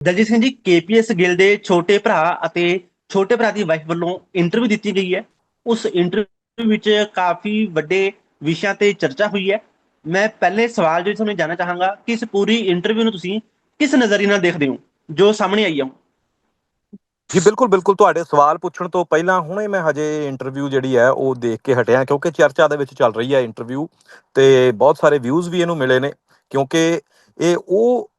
Daljit Singh ji KPS Gill ਦੇ ਛੋਟੇ ਭਰਾ ਅਤੇ ਛੋਟੇ ਭਰਾ ਦੀ ਵਾਈਫ ਵੱਲੋਂ ਇੰਟਰਵਿਊ ਦਿੱਤੀ ਗਈ ਹੈ। ਉਸ ਇੰਟਰਵਿਊ ਵਿੱਚ ਕਾਫੀ ਵੱਡੇ ਵਿਸ਼ਿਆਂ ਤੇ ਚਰਚਾ ਹੋਈ ਹੈ। ਮੈਂ ਪਹਿਲੇ ਸਵਾਲ ਜੋ ਤੁਹਾਨੂੰ ਜਾਣਨਾ ਚਾਹਾਂਗਾ ਕਿ ਇਸ ਪੂਰੀ ਇੰਟਰਵਿਊ ਨੂੰ ਤੁਸੀਂ ਕਿਸ ਨਜ਼ਰੀਏ ਨਾਲ ਦੇਖਦੇ ਹੋ, ਜੋ ਸਾਹਮਣੇ ਆਈ ਹੈ ਜੀ, ਬਿਲਕੁਲ ਬਿਲਕੁਲ। ਤੁਹਾਡੇ ਸਵਾਲ ਪੁੱਛਣ ਤੋਂ ਪਹਿਲਾਂ ਹੁਣੇ ਮੈਂ ਹਜੇ ਇੰਟਰਵਿਊ ਜਿਹੜੀ ਹੈ, ਉਹ ਦੇਖ ਕੇ ਹਟਿਆ, ਕਿਉਂਕਿ ਚਰਚਾ ਦੇ ਵਿੱਚ ਚੱਲ ਰਹੀ ਹੈ ਇੰਟਰਵਿਊ ਤੇ ਬਹੁਤ ਸਾਰੇ ਵਿਊਜ਼ ਵੀ ਇਹਨੂੰ ਮਿਲੇ ਨੇ, ਕਿਉਂਕਿ ਇਹ ਉਹ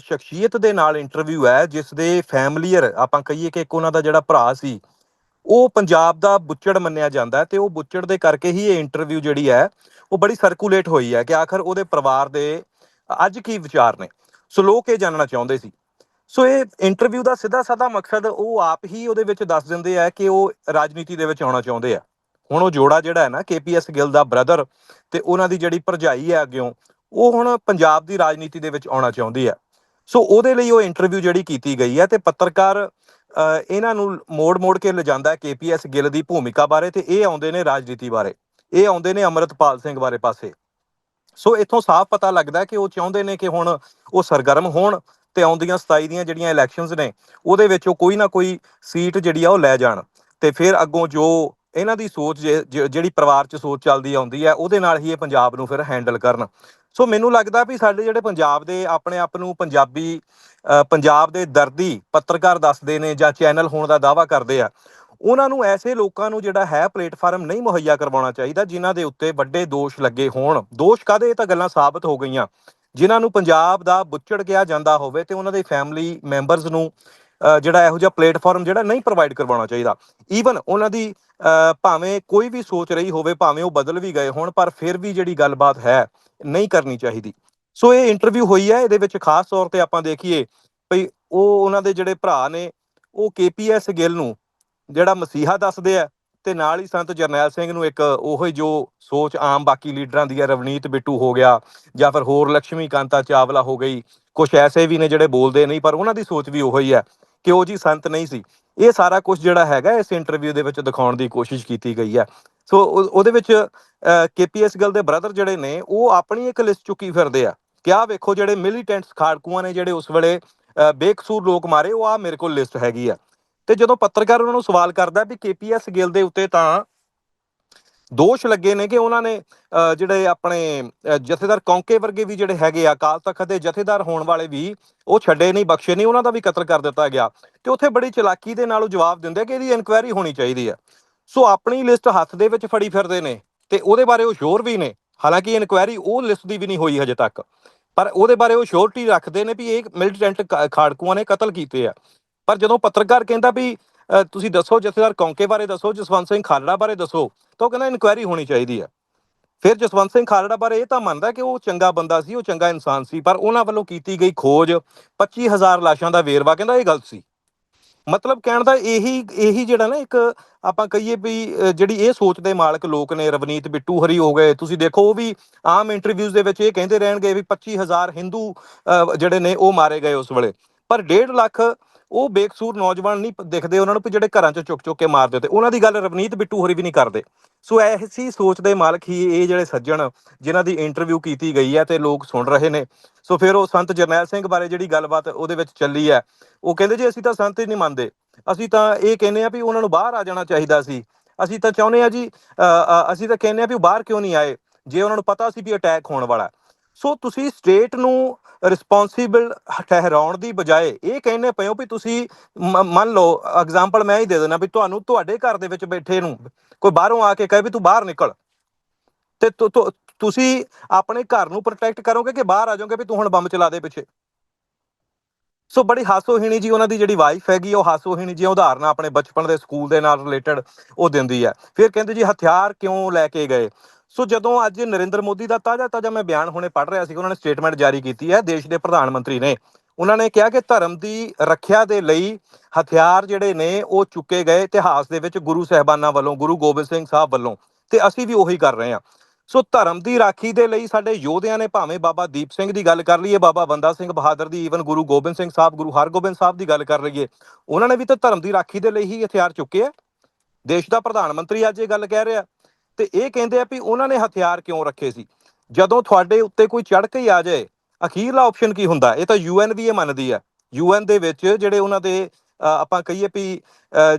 ਸ਼ਖਸੀਅਤ ਦੇ ਨਾਲ ਇੰਟਰਵਿਊ ਹੈ ਜਿਸ ਦੇ ਫੈਮਲੀਅਰ ਆਪਾਂ ਕਹੀਏ ਕਿ ਇੱਕ ਉਹਨਾਂ ਦਾ ਜਿਹੜਾ ਭਰਾ ਸੀ, ਉਹ ਪੰਜਾਬ ਦਾ ਬੁੱਚੜ ਮੰਨਿਆ ਜਾਂਦਾ ਤੇ ਉਹ ਬੁੱਚੜ ਦੇ ਕਰਕੇ ਹੀ ਇਹ ਇੰਟਰਵਿਊ ਜਿਹੜੀ ਹੈ, ਉਹ ਬੜੀ ਸਰਕੂਲੇਟ ਹੋਈ ਹੈ ਕਿ ਆਖਰ ਉਹਦੇ ਪਰਿਵਾਰ ਦੇ ਅੱਜ ਕੀ ਵਿਚਾਰ ਨੇ। ਸੋ ਲੋਕ ਇਹ ਜਾਣਨਾ ਚਾਹੁੰਦੇ ਸੀ। ਸੋ ਇਹ ਇੰਟਰਵਿਊ ਦਾ ਸਿੱਧਾ ਸਾਦਾ ਮਕਸਦ ਉਹ ਆਪ ਹੀ ਉਹਦੇ ਵਿੱਚ ਦੱਸ ਦਿੰਦੇ ਆ ਕਿ ਉਹ ਰਾਜਨੀਤੀ ਦੇ ਵਿੱਚ ਆਉਣਾ ਚਾਹੁੰਦੇ ਆ ਹੁਣ ਉਹ ਜੋੜਾ ਜਿਹੜਾ ਹੈ ਨਾ ਕੇਪੀਐਸ ਗਿੱਲ ਦਾ ਬ੍ਰਦਰ ਤੇ ਉਹਨਾਂ ਦੀ ਜਿਹੜੀ ਭਰਜਾਈ ਹੈ ਅੱਗਿਓਂ ਉਹ ਹੁਣ ਪੰਜਾਬ ਦੀ ਰਾਜਨੀਤੀ ਦੇ ਵਿੱਚ ਆਉਣਾ ਚਾਹੁੰਦੀ ਹੈ। ਸੋ ਉਹਦੇ ਲਈ ਉਹ ਇੰਟਰਵਿਊ ਜਿਹੜੀ ਕੀਤੀ ਗਈ ਹੈ ਤੇ ਪੱਤਰਕਾਰ ਇਹਨਾਂ ਨੂੰ ਮੋੜ-ਮੋੜ ਕੇ ਲਿਜਾਂਦਾ ਹੈ ਕੇਪੀਐਸ ਗਿੱਲ ਦੀ ਭੂਮਿਕਾ ਬਾਰੇ ਤੇ ਇਹ ਆਉਂਦੇ ਨੇ ਰਾਜਨੀਤੀ ਬਾਰੇ। ਇਹ ਆਉਂਦੇ ਨੇ ਅਮਰਤਪਾਲ ਸਿੰਘ ਬਾਰੇ ਪਾਸੇ। ਸੋ ਇੱਥੋਂ ਸਾਫ਼ ਪਤਾ ਲੱਗਦਾ ਕਿ ਉਹ ਚਾਹੁੰਦੇ ਨੇ ਕਿ ਹੁਣ ਉਹ ਸਰਗਰਮ ਹੋਣ ਤੇ ਆਉਂਦੀਆਂ 27 ਦੀਆਂ ਜਿਹੜੀਆਂ ਇਲੈਕਸ਼ਨਸ ਨੇ, ਉਹਦੇ ਵਿੱਚ ਉਹ ਕੋਈ ਨਾ ਕੋਈ ਸੀਟ ਜਿਹੜੀ ਆ ਉਹ ਲੈ ਜਾਣ। ਤੇ ਫਿਰ ਅੱਗੋਂ ਜੋ ਇਹਨਾਂ ਦੀ ਸੋਚ ਜੇ- ਜਿਹੜੀ ਪਰਿਵਾਰ 'ਚ ਸੋਚ ਚੱਲਦੀ ਆਉਂਦੀ ਹੈ, ਉਹਦੇ ਨਾਲ ਹੀ ਇਹ ਪੰਜਾਬ ਨੂੰ ਫਿਰ ਹੈਂਡਲ ਕਰਨ। ਸੋ ਮੈਨੂੰ ਲੱਗਦਾ ਵੀ ਸਾਡੇ ਜਿਹੜੇ ਪੰਜਾਬ ਦੇ ਆਪਣੇ ਆਪ ਨੂੰ ਪੰਜਾਬੀ ਪੰਜਾਬ ਦੇ ਦਰਦੀ ਪੱਤਰਕਾਰ ਦੱਸਦੇ ਨੇ ਜਾਂ ਚੈਨਲ ਹੋਣ ਦਾ ਦਾਵਾ ਕਰਦੇ ਆ, ਉਹਨਾਂ ਨੂੰ ਐਸੇ ਲੋਕਾਂ ਨੂੰ ਜਿਹੜਾ ਹੈ ਪਲੇਟਫਾਰਮ ਨਹੀਂ ਮੁਹੱਈਆ ਕਰਵਾਉਣਾ ਚਾਹੀਦਾ, ਜਿਨ੍ਹਾਂ ਦੇ ਉੱਤੇ ਵੱਡੇ ਦੋਸ਼ ਲੱਗੇ ਹੋਣ। ਦੋਸ਼ ਕਾਦੇ ਇਹ ਤਾਂ ਗੱਲਾਂ ਸਾਬਤ ਹੋ ਗਈਆਂ। ਜਿਨ੍ਹਾਂ ਨੂੰ ਪੰਜਾਬ ਦਾ ਬੁੱਚੜ ਕਿਹਾ ਜਾਂਦਾ ਹੋਵੇ ਤੇ ਉਹਨਾਂ ਦੇ ਫੈਮਿਲੀ ਮੈਂਬਰਸ ਨੂੰ ਜਿਹੜਾ ਇਹੋ ਜਿਹਾ ਪਲੇਟਫਾਰਮ ਜਿਹੜਾ ਨਹੀਂ ਪ੍ਰੋਵਾਈਡ ਕਰਵਾਉਣਾ ਚਾਹੀਦਾ। ਈਵਨ ਉਹਨਾਂ ਦੀ ਅ, ਭਾਵੇਂ ਕੋਈ ਵੀ ਸੋਚ ਰਹੀ ਹੋਵੇ ਭਾਵੇਂ ਉਹ ਬਦਲ ਵੀ ਗਏ ਹੋਣ ਪਰ ਫਿਰ ਵੀ ਜਿਹੜੀ ਗੱਲਬਾਤ ਹੈ ਨਹੀਂ ਕਰਨੀ ਚਾਹੀਦੀ। ਸੋ ਇਹ ਇੰਟਰਵਿਊ ਹੋਈ ਹੈ ਇਹਦੇ ਵਿੱਚ ਖਾਸ ਤੌਰ ਤੇ ਆਪਾਂ ਦੇਖੀਏ ਭਈ ਉਹ ਉਹਨਾਂ ਦੇ ਜਿਹੜੇ ਭਰਾ ਨੇ ਉਹ ਕੇਪੀਐਸ ਗਿੱਲ ਨੂੰ ਜਿਹੜਾ ਮਸੀਹਾ ਦੱਸਦੇ ਆ ਤੇ ਨਾਲ ਹੀ ਸੰਤ ਜਰਨੈਲ ਸਿੰਘ ਨੂੰ ਇੱਕ ਉਹੋ ਹੀ ਜੋ ਸੋਚ ਆਮ ਬਾਕੀ ਲੀਡਰਾਂ ਦੀ ਹੈ ਰਵਨੀਤ ਬਿੱਟੂ ਹੋ ਗਿਆ ਜਾਂ ਫਿਰ ਹੋਰ ਲక్ష్ਮੀ ਕਾਂਤਾ ਚਾਵਲਾ ਹੋ ਗਈ ਕੁਝ ਐਸੇ ਵੀ ਨੇ ਜਿਹੜੇ ਬੋਲਦੇ ਨਹੀਂ ਪਰ ਉਹਨਾਂ ਦੀ ਸੋਚ ਵੀ ਉਹੋ ਹੀ ਹੈ। ਕਿ ਉਹ ਜੀ ਸੰਤ ਨਹੀਂ ਸੀ? ਇਹ ਸਾਰਾ ਕੁਝ ਜਿਹੜਾ ਹੈਗਾ ਇਸ ਇੰਟਰਵਿਊ ਦੇ ਵਿੱਚ ਦਿਖਾਉਣ ਦੀ ਕੋਸ਼ਿਸ਼ ਕੀਤੀ ਗਈ ਹੈ। ਸੋ ਉਹਦੇ ਵਿੱਚ ਕੇਪੀਐਸ ਗਿੱਲ ਦੇ ਬ੍ਰਦਰ ਜਿਹੜੇ ਨੇ, ਉਹ ਆਪਣੀ ਇੱਕ ਲਿਸਟ ਚੁੱਕੀ ਫਿਰਦੇ ਆ। ਕਿ ਆਹ ਵੇਖੋ ਜਿਹੜੇ ਮਿਲੀਟੈਂਟਸ ਖਾੜਕੂਆਂ ਨੇ ਜਿਹੜੇ ਉਸ ਵੇਲੇ ਬੇਕਸੂਰ ਲੋਕ ਮਾਰੇ, ਉਹ ਆ ਮੇਰੇ ਕੋਲ ਲਿਸਟ ਹੈਗੀ ਆ। ਤੇ ਜਦੋਂ ਪੱਤਰਕਾਰ ਉਹਨਾਂ ਨੂੰ ਸਵਾਲ ਕਰਦਾ ਵੀ ਕੇਪੀਐਸ ਗਿੱਲ ਦੇ ਉੱਤੇ ਤਾਂ ਦੋਸ਼ ਲੱਗੇ ਨੇ ਕਿ ਉਹਨਾਂ ਨੇ ਜਿਹੜੇ ਆਪਣੇ ਜਥੇਦਾਰ ਕੌਂਕੇ ਵਰਗੇ ਵੀ ਜਿਹੜੇ ਹੈਗੇ ਆ, ਅਕਾਲ ਤਖਤ ਦੇ ਜਥੇਦਾਰ ਹੋਣ ਵਾਲੇ ਵੀ ਉਹ ਛੱਡੇ ਨਹੀਂ, ਬਖਸ਼ੇ ਨਹੀਂ, ਉਹਨਾਂ ਦਾ ਵੀ ਕਤਲ ਕਰ ਦਿੱਤਾ ਗਿਆ। ਤੇ ਉੱਥੇ ਬੜੀ ਚਲਾਕੀ ਦੇ ਨਾਲ ਉਹ ਜਵਾਬ ਦਿੰਦੇ ਆ ਕਿ ਇਹਦੀ ਇਨਕੁਆਇਰੀ ਹੋਣੀ ਚਾਹੀਦੀ ਆ। ਸੋ ਆਪਣੀ ਲਿਸਟ ਹੱਥ ਦੇ ਵਿੱਚ ਫੜੀ ਫਿਰਦੇ ਨੇ ਤੇ ਉਹਦੇ ਬਾਰੇ ਉਹ ਸ਼ੋਰ ਵੀ ਨੇ। ਹਾਲਾਂਕਿ ਇਨਕੁਆਇਰੀ ਉਹ ਲਿਸਟ ਦੀ ਵੀ ਨਹੀਂ ਹੋਈ ਹਜੇ ਤੱਕ। ਪਰ ਉਹਦੇ ਬਾਰੇ ਉਹ ਸ਼ੋਰਟੀ ਰੱਖਦੇ ਨੇ ਵੀ ਇਹ ਮਿਲਟੈਂਟ ਖਾੜਕੂਆਂ ਨੇ ਕਤਲ ਕੀਤੇ ਆ। ਪਰ ਜਦੋਂ ਪੱਤਰਕਾਰ ਕਹਿੰਦਾ ਵੀ ਤੁਸੀਂ ਦੱਸੋ ਜਥੇਦਾਰ ਕੌਂਕੇ ਬਾਰੇ ਦੱਸੋ ਜਸਵੰਤ ਸਿੰਘ ਖਾਲੜਾ ਬਾਰੇ ਦੱਸੋ ਤਾਂ ਉਹ ਕਹਿੰਦਾ ਇਨਕੁਆਇਰੀ ਹੋਣੀ ਚਾਹੀਦੀ ਹੈ। ਫਿਰ ਜਸਵੰਤ ਸਿੰਘ ਖਾਲੜਾ ਬਾਰੇ ਇਹ ਤਾਂ ਮੰਨਦਾ ਕਿ ਉਹ ਚੰਗਾ ਬੰਦਾ ਸੀ ਉਹ ਚੰਗਾ ਇਨਸਾਨ ਸੀ ਪਰ ਉਹਨਾਂ ਵੱਲੋਂ ਕੀਤੀ ਗਈ ਖੋਜ 25000 ਲਾਸ਼ਾਂ ਦਾ ਵੇਰਵਾ ਕਹਿੰਦਾ ਇਹ ਗਲਤ ਸੀ। ਮਤਲਬ ਕਹਿਣ ਦਾ ਇਹੀ ਇਹੀ ਜਿਹੜਾ ਨਾ ਇੱਕ ਆਪਾਂ ਕਹੀਏ ਵੀ ਜਿਹੜੀ ਇਹ ਸੋਚ ਦੇ ਮਾਲਕ ਲੋਕ ਨੇ ਰਵਨੀਤ ਬਿੱਟੂ ਹਰੀ ਹੋ ਗਏ ਤੁਸੀਂ ਦੇਖੋ ਉਹ ਵੀ ਆਮ ਇੰਟਰਵਿਊਜ਼ ਦੇ ਵਿੱਚ ਇਹ ਕਹਿੰਦੇ ਰਹਿਣਗੇ ਵੀ 25000 ਹਿੰਦੂ ਅ, ਜਿਹੜੇ ਨੇ ਉਹ ਮਾਰੇ ਗਏ ਉਸ ਵੇਲੇ। ਪਰ 1.5 ਲੱਖ ਉਹ ਬੇਕਸੂਰ ਨੌਜਵਾਨ ਨਹੀਂ ਪ- ਦਿਖਦੇ, ਉਹਨਾਂ ਨੂੰ ਵੀ ਜਿਹੜੇ ਘਰਾਂ 'ਚ ਚੁੱਕ ਚੁੱਕ ਕੇ ਮਾਰਦੇ ਤੇ ਉਹਨਾਂ ਦੀ ਗੱਲ ਰਵਨੀਤ ਬਿੱਟੂ ਹਰੀ ਵੀ ਨਹੀਂ ਕਰਦੇ। ਸੋ ਐਸੀ ਸੋਚ ਦੇ ਮਾਲਕ ਹੀ ਇਹ ਜਿਹੜੇ ਸੱਜਣ ਜਿਨ੍ਹਾਂ ਦੀ ਇੰਟਰਵਿਊ ਕੀਤੀ ਗਈ ਹੈ ਤੇ ਲੋਕ ਸੁਣ ਰਹੇ ਨੇ। ਸੋ ਫਿਰ ਉਹ ਸੰਤ ਜਰਨੈਲ ਸਿੰਘ ਬਾਰੇ ਜਿਹੜੀ ਗੱਲਬਾਤ ਉਹਦੇ ਵਿੱਚ ਚੱਲੀ ਹੈ, ਉਹ ਕਹਿੰਦੇ ਜੀ, ਅਸੀਂ ਤਾਂ ਸੰਤ ਹੀ ਨਹੀਂ ਮੰਨਦੇ। ਅਸੀਂ ਤਾਂ ਇਹ ਕਹਿੰਦੇ ਆ ਵੀ ਉਹਨਾਂ ਨੂੰ ਬਾਹਰ ਆ ਜਾਣਾ ਚਾਹੀਦਾ ਸੀ। ਅਸੀਂ ਤਾਂ ਚਾਹੁੰਦੇ ਆ ਜੀ ਅਸੀਂ ਤਾਂ ਕਹਿੰਦੇ ਆ ਵੀ ਉਹ ਬਾਹਰ ਕਿਉਂ ਨਹੀਂ ਆਏ? ਜੇ ਉਹਨਾਂ ਨੂੰ ਪਤਾ ਸੀ ਵੀ ਅਟੈਕ ਹੋਣ ਵਾਲਾ ਸੋ ਤੁਸੀਂ ਸਟੇਟ ਨੂੰ ਰਿਸਪੌਂਸੀਬਲ ਠਹਿਰਾਉਣ ਦੀ ਬਜਾਏ ਇਹ ਕਹਿੰਦੇ ਪਏ ਵੀ ਤੁਸੀਂ ਮ- ਮੰਨ ਲਓ ਐਗਜ਼ਾਮਪਲ ਮੈਂ ਹੀ ਦੇ ਦੇਣਾ ਵੀ ਤੁਹਾਨੂੰ ਤੁਹਾਡੇ ਘਰ ਦੇ ਵਿੱਚ ਬੈਠੇ ਨੂੰ ਕੋਈ ਬਾਹਰੋਂ ਆ ਕੇ ਕਹੇ ਵੀ ਤੂੰ ਬਾਹਰ ਨਿਕਲ ਤੇ ਤੁਸੀਂ ਆਪਣੇ ਘਰ ਨੂੰ ਪ੍ਰੋਟੈਕਟ ਕਰੋਗੇ ਕਿ ਬਾਹਰ ਆ ਜਾਓਗੇ ਵੀ ਤੂੰ ਹੁਣ ਬੰਬ ਚਲਾ ਦੇ ਪਿੱਛੇ? ਸੋ ਬੜੀ ਹਾਸੋਹੀਣੀ ਜੀ ਉਹਨਾਂ ਦੀ ਜਿਹੜੀ ਵਾਈਫ ਹੈਗੀ ਉਹ ਹਾਸੋਹੀਣੀ ਜੀ ਉਦਾਹਰਨ ਆਪਣੇ ਬਚਪਨ ਦੇ ਸਕੂਲ ਦੇ ਨਾਲ ਰਿਲੇਟਡ ਉਹ ਦਿੰਦੀ ਹੈ ਫਿਰ ਕਹਿੰਦੇ ਜੀ, ਹਥਿਆਰ ਕਿਉਂ ਲੈ ਕੇ ਗਏ? ਸੋ ਜਦੋਂ ਅੱਜ ਨਰਿੰਦਰ ਮੋਦੀ ਦਾ ਤਾਜ਼ਾ ਤਾਜ਼ਾ ਮੈਂ ਬਿਆਨ ਹੁਣੇ ਪੜ੍ਹ ਰਿਹਾ ਸੀ ਉਹਨਾਂ ਨੇ ਸਟੇਟਮੈਂਟ ਜਾਰੀ ਕੀਤੀ ਹੈ, ਦੇਸ਼ ਦੇ ਪ੍ਰਧਾਨ ਮੰਤਰੀ ਨੇ। ਉਹਨਾਂ ਨੇ ਕਿਹਾ ਕਿ ਧਰਮ ਦੀ ਰੱਖਿਆ ਦੇ ਲਈ ਹਥਿਆਰ ਜਿਹੜੇ ਨੇ, ਉਹ ਚੁੱਕੇ ਗਏ ਇਤਿਹਾਸ ਦੇ ਵਿੱਚ ਗੁਰੂ ਸਾਹਿਬਾਨਾਂ ਵੱਲੋਂ, ਗੁਰੂ ਗੋਬਿੰਦ ਸਿੰਘ ਸਾਹਿਬ ਵੱਲੋਂ ਤੇ ਅਸੀਂ ਵੀ ਉਹੀ ਕਰ ਰਹੇ ਹਾਂ। ਸੋ ਧਰਮ ਦੀ ਰਾਖੀ ਦੇ ਲਈ ਸਾਡੇ ਯੋਧਿਆਂ ਨੇ ਭਾਵੇਂ ਬਾਬਾ ਦੀਪ ਸਿੰਘ ਦੀ ਗੱਲ ਕਰ ਲਈਏ, ਬਾਬਾ ਬੰਦਾ ਸਿੰਘ ਬਹਾਦਰ ਦੀ ਈਵਨ ਗੁਰੂ ਗੋਬਿੰਦ ਸਿੰਘ ਸਾਹਿਬ, ਗੁਰੂ ਹਰਗੋਬਿੰਦ ਸਾਹਿਬ ਦੀ ਗੱਲ ਕਰ ਲਈਏ, ਉਹਨਾਂ ਨੇ ਵੀ ਤਾਂ ਧਰਮ ਦੀ ਰਾਖੀ ਦੇ ਲਈ ਹੀ ਹਥਿਆਰ ਚੁੱਕੇ ਆ। ਦੇਸ਼ ਦਾ ਪ੍ਰਧਾਨ ਮੰਤਰੀ ਅੱਜ ਇਹ ਗੱਲ ਕਹਿ ਰਿਹਾ। ਤੇ ਇਹ ਕਹਿੰਦੇ ਆ ਵੀ ਉਹਨਾਂ ਨੇ ਹਥਿਆਰ ਕਿਉਂ ਰੱਖੇ ਸੀ? ਜਦੋਂ ਤੁਹਾਡੇ ਉੱਤੇ ਕੋਈ ਚੜ੍ਹ ਕੇ ਹੀ ਆ ਜਾਏ, ਅਖੀਰਲਾ ਆਪਸ਼ਨ ਕੀ ਹੁੰਦਾ? ਇਹ ਤਾਂ ਯੂਐਨ ਵੀ ਇਹ ਮੰਨਦੀ ਹੈ। ਯੂਐਨ ਦੇ ਵਿੱਚ ਜਿਹੜੇ ਉਹਨਾਂ ਦੇ ਆਪਾਂ ਕਹੀਏ ਵੀ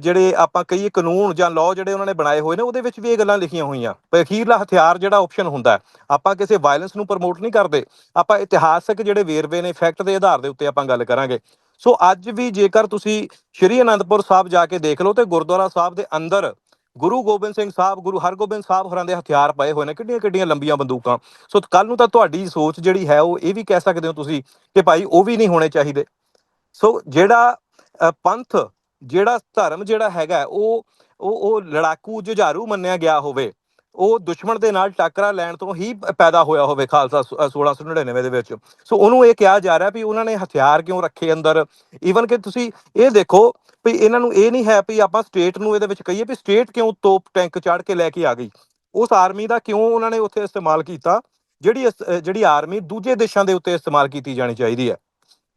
ਜਿਹੜੇ ਆਪਾਂ ਕਹੀਏ ਕਾਨੂੰਨ ਜਾਂ ਲਾਅ ਜਿਹੜੇ ਉਹਨਾਂ ਨੇ ਬਣਾਏ ਹੋਏ ਨੇ, ਉਹਦੇ ਵਿੱਚ ਵੀ ਇਹ ਗੱਲਾਂ ਲਿਖੀਆਂ ਹੋਈਆਂ। ਪਰ ਅਖੀਰਲਾ ਹਥਿਆਰ ਜਿਹੜਾ ਆਪਸ਼ਨ ਹੁੰਦਾ ਆਪਾਂ ਕਿਸੇ ਵਾਇਲੈਂਸ ਨੂੰ ਪ੍ਰਮੋਟ ਨਹੀਂ ਕਰਦੇ। ਆਪਾਂ ਇਤਿਹਾਸਕ ਜਿਹੜੇ ਵੇਰਵੇ ਨੇ ਫੈਕਟ ਦੇ ਆਧਾਰ ਦੇ ਉੱਤੇ ਆਪਾਂ ਗੱਲ ਕਰਾਂਗੇ। ਸੋ ਅੱਜ ਵੀ ਜੇਕਰ ਤੁਸੀਂ ਸ਼੍ਰੀ ਅਨੰਦਪੁਰ ਸਾਹਿਬ ਜਾ ਕੇ ਦੇਖ ਲਓ ਤੇ ਗੁਰਦੁਆਰਾ ਸਾਹਿਬ ਦੇ ਅੰਦਰ ਗੁਰੂ ਗੋਬਿੰਦ ਸਿੰਘ ਸਾਹਿਬ, ਗੁਰੂ ਹਰਗੋਬਿੰਦ ਸਾਹਿਬ ਹੋਰਾਂ ਦੇ ਹਥਿਆਰ ਪਏ ਹੋਏ ਨੇ, ਕਿੱਡੀਆਂ ਕਿੱਡੀਆਂ ਲੰਬੀਆਂ ਬੰਦੂਕਾਂ। ਸੋ ਕੱਲ ਨੂੰ ਤਾਂ ਤੁਹਾਡੀ ਸੋਚ ਜਿਹੜੀ ਹੈ, ਉਹ ਇਹ ਵੀ ਕਹਿ ਸਕਦੇ ਹੋ ਤੁਸੀਂ ਕਿ ਭਾਈ ਉਹ ਵੀ ਨਹੀਂ ਹੋਣੇ ਚਾਹੀਦੇ। ਸੋ ਜਿਹੜਾ ਪੰਥ, ਜਿਹੜਾ ਧਰਮ ਜਿਹੜਾ ਹੈਗਾ, ਉਹ ਉਹ ਉਹ ਲੜਾਕੂ ਜੁਝਾਰੂ ਮੰਨਿਆ ਗਿਆ ਹੋਵੇ ਉਹ ਦੁਸ਼ਮਣ ਦੇ ਨਾਲ ਟਾਕਰਾ ਲੈਣ ਤੋਂ ਹੀ ਪੈਦਾ ਹੋਇਆ ਹੋਵੇ ਖਾਲਸਾ ਸ- ਅ, 1699 ਦੇ ਵਿੱਚ। ਸੋ ਉਹਨੂੰ ਇਹ ਕਿਹਾ ਜਾ ਰਿਹਾ ਵੀ ਉਹਨਾਂ ਨੇ ਹਥਿਆਰ ਕਿਉਂ ਰੱਖੇ ਅੰਦਰ? ਈਵਨ ਕਿ ਤੁਸੀਂ ਇਹ ਦੇਖੋ ਵੀ ਇਹਨਾਂ ਨੂੰ ਇਹ ਨਹੀਂ ਹੈ ਵੀ ਆਪਾਂ ਸਟੇਟ ਨੂੰ ਇਹਦੇ ਵਿੱਚ ਕਹੀਏ ਵੀ ਸਟੇਟ ਕਿਉਂ ਤੋਪ ਟੈਂਕ ਚੜ੍ਹ ਕੇ ਲੈ ਕੇ ਆ ਗਈ। ਉਸ ਆਰਮੀ ਦਾ ਕਿਉਂ ਉਹਨਾਂ ਨੇ ਉੱਥੇ ਇਸਤੇਮਾਲ ਕੀਤਾ? ਜਿਹੜੀ ਇਸ- ਜਿਹੜੀ ਆਰਮੀ ਦੂਜੇ ਦੇਸ਼ਾਂ ਦੇ ਉੱਤੇ ਇਸਤੇਮਾਲ ਕੀਤੀ ਜਾਣੀ ਚਾਹੀਦੀ ਹੈ।